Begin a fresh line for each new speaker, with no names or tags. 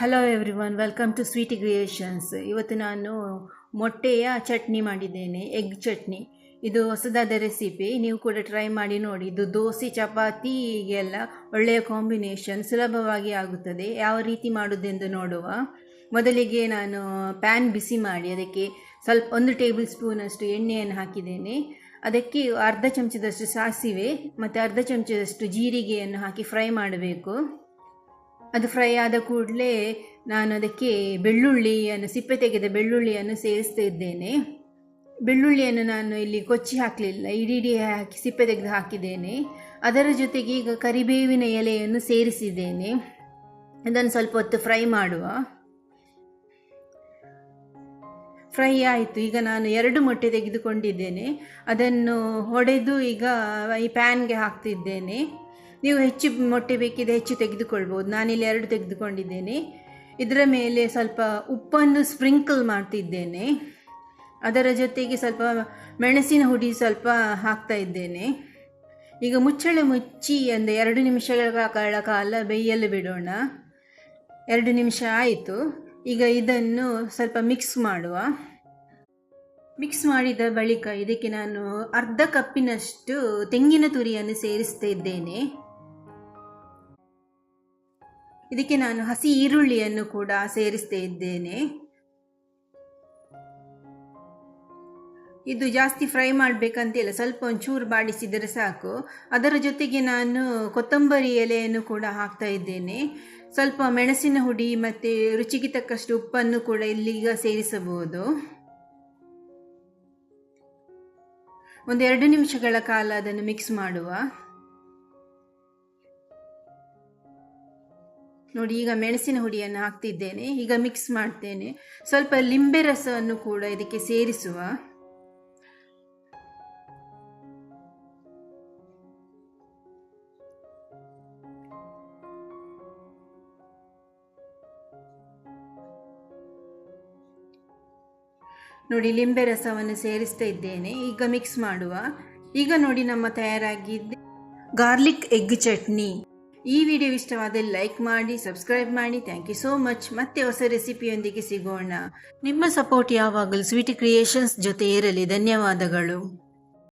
Hello everyone welcome to sweet creations ಇವತ್ತು ನಾನು ಮೊಟ್ಟೆಯ ಚಟ್ನಿ ಮಾಡಿದ್ದೇನೆ ಎಗ್ ಚಟ್ನಿ. ಇದು ಹೊಸದಾದ ರೆಸಿಪಿ ನೀವು ಕೂಡ ಟ್ರೈ ಮಾಡಿ ನೋಡಿ. ಇದು ದೋಸೆ ಚಪಾತಿಗೆಲ್ಲ ಒಳ್ಳೆಯ ಕಾಂಬಿನೇಷನ್ ಸುಲಭವಾಗಿ ಆಗುತ್ತದೆ. ಯಾವ ರೀತಿ ಮಾಡೋದೆಂದು ನೋಡುವ. ಮೊದಲಿಗೆ ನಾನು ಪ್ಯಾನ್ ಬಿಸಿ ಮಾಡಿ, ಅದಕ್ಕೆ ಸ್ವಲ್ಪ ಒಂದು ಟೇಬಲ್ ಸ್ಪೂನಷ್ಟು ಎಣ್ಣೆಯನ್ನು ಹಾಕಿದ್ದೇನೆ. ಅದಕ್ಕೆ ಅರ್ಧ ಚಮಚದಷ್ಟು ಸಾಸಿವೆ, ಮತ್ತು ಅರ್ಧ ಚಮಚದಷ್ಟು ಜೀರಿಗೆಯನ್ನು ಹಾಕಿ ಫ್ರೈ ಮಾಡಬೇಕು. ಅದು ಫ್ರೈ ಆದ ಕೂಡಲೇ ನಾನು ಅದಕ್ಕೆ ಬೆಳ್ಳುಳ್ಳಿಯನ್ನು, ಸಿಪ್ಪೆ ತೆಗೆದ ಬೆಳ್ಳುಳ್ಳಿಯನ್ನು ಸೇರಿಸ್ತಿದ್ದೇನೆ ಬೆಳ್ಳುಳ್ಳಿಯನ್ನು ನಾನು ಇಲ್ಲಿ ಕೊಚ್ಚಿ ಹಾಕಲಿಲ್ಲ ಇಡೀ ಹಾಕಿ, ಸಿಪ್ಪೆ ತೆಗೆದು ಹಾಕಿದ್ದೇನೆ. ಅದರ ಜೊತೆಗೆ ಈಗ ಕರಿಬೇವಿನ ಎಲೆಯನ್ನು ಸೇರಿಸಿದ್ದೇನೆ. ಅದನ್ನು ಸ್ವಲ್ಪ ಹೊತ್ತು ಫ್ರೈ ಮಾಡುವ. ಫ್ರೈ ಆಯಿತು. ಈಗ ನಾನು ಎರಡು ಮೊಟ್ಟೆ ತೆಗೆದುಕೊಂಡಿದ್ದೇನೆ. ಅದನ್ನು ಹೊಡೆದು ಈಗ ಈ ಪ್ಯಾನ್ಗೆ ಹಾಕ್ತಿದ್ದೇನೆ. ನೀವು ಹೆಚ್ಚು ಮೊಟ್ಟೆ ಬೇಕಿದ್ರೆ ಹೆಚ್ಚು ತೆಗೆದುಕೊಳ್ಬೋದು. ನಾನಿಲ್ಲಿ ಎರಡು ತೆಗೆದುಕೊಂಡಿದ್ದೇನೆ. ಇದರ ಮೇಲೆ ಸ್ವಲ್ಪ ಉಪ್ಪನ್ನು ಸ್ಪ್ರಿಂಕಲ್ ಮಾಡ್ತಿದ್ದೇನೆ. ಅದರ ಜೊತೆಗೆ ಸ್ವಲ್ಪ ಮೆಣಸಿನ ಹುಡಿ ಸ್ವಲ್ಪ ಹಾಕ್ತಾ ಇದ್ದೇನೆ. ಈಗ ಮುಚ್ಚಳೆ ಮುಚ್ಚಿ ಅಂದರೆ ಎರಡು ನಿಮಿಷಗಳ ಕಾಲ ಕಾಲ ಬೇಯಲು ಬಿಡೋಣ. ಎರಡು ನಿಮಿಷ ಆಯಿತು. ಈಗ ಇದನ್ನು ಸ್ವಲ್ಪ ಮಿಕ್ಸ್ ಮಾಡುವ. ಮಿಕ್ಸ್ ಮಾಡಿದ ಬಳಿಕ ಇದಕ್ಕೆ ನಾನು ಅರ್ಧ ಕಪ್ಪಿನಷ್ಟು ತೆಂಗಿನ ತುರಿಯನ್ನು ಸೇರಿಸ್ತಾ ಇದ್ದೇನೆ. ಇದಕ್ಕೆ ನಾನು ಹಸಿ ಈರುಳ್ಳಿಯನ್ನು ಕೂಡ ಸೇರಿಸ್ತಾ ಇದ್ದೇನೆ. ಇದು ಜಾಸ್ತಿ ಫ್ರೈ ಮಾಡಬೇಕಂತಿಲ್ಲ, ಸ್ವಲ್ಪ ಒಂಚೂರು ಬಾಡಿಸಿದರೆ ಸಾಕು. ಅದರ ಜೊತೆಗೆ ನಾನು ಕೊತ್ತಂಬರಿ ಎಲೆಯನ್ನು ಕೂಡ ಹಾಕ್ತಾ ಇದ್ದೇನೆ. ಸ್ವಲ್ಪ ಮೆಣಸಿನ ಹುಡಿ ಮತ್ತು ರುಚಿಗೆ ತಕ್ಕಷ್ಟು ಉಪ್ಪನ್ನು ಕೂಡ ಇಲ್ಲಿಗ ಸೇರಿಸಬಹುದು. ಒಂದೆರಡು ನಿಮಿಷಗಳ ಕಾಲ ಅದನ್ನು ಮಿಕ್ಸ್ ಮಾಡುವ. ನೋಡಿ, ಈಗ ಮೆಣಸಿನ ಹುಡಿಯನ್ನು ಹಾಕ್ತಿದ್ದೇನೆ. ಈಗ ಮಿಕ್ಸ್ ಮಾಡ್ತೇನೆ. ಸ್ವಲ್ಪ ಲಿಂಬೆ ರಸವನ್ನು ಕೂಡ ಇದಕ್ಕೆ ಸೇರಿಸುವ. ನೋಡಿ, ಲಿಂಬೆ ರಸವನ್ನು ಸೇರಿಸ್ತಾ ಇದ್ದೇನೆ. ಈಗ ಮಿಕ್ಸ್ ಮಾಡುವ. ಈಗ ನೋಡಿ, ನಮ್ಮ ತಯಾರಾಗಿದ್ದ ಗಾರ್ಲಿಕ್ ಎಗ್ ಚಟ್ನಿ. ಈ ವಿಡಿಯೋ ಇಷ್ಟವಾದಲ್ಲಿ ಲೈಕ್ ಮಾಡಿ, ಸಬ್ಸ್ಕ್ರೈಬ್ ಮಾಡಿ. ಥ್ಯಾಂಕ್ ಯು ಸೋ ಮಚ್ ಮತ್ತೆ ಹೊಸ ರೆಸಿಪಿಯೊಂದಿಗೆ ಸಿಗೋಣ. ನಿಮ್ಮ ಸಪೋರ್ಟ್ ಯಾವಾಗಲೂ ಸ್ವೀಟ್ ಕ್ರಿಯೇಷನ್ಸ್ ಜೊತೆ ಇರಲಿ. ಧನ್ಯವಾದಗಳು.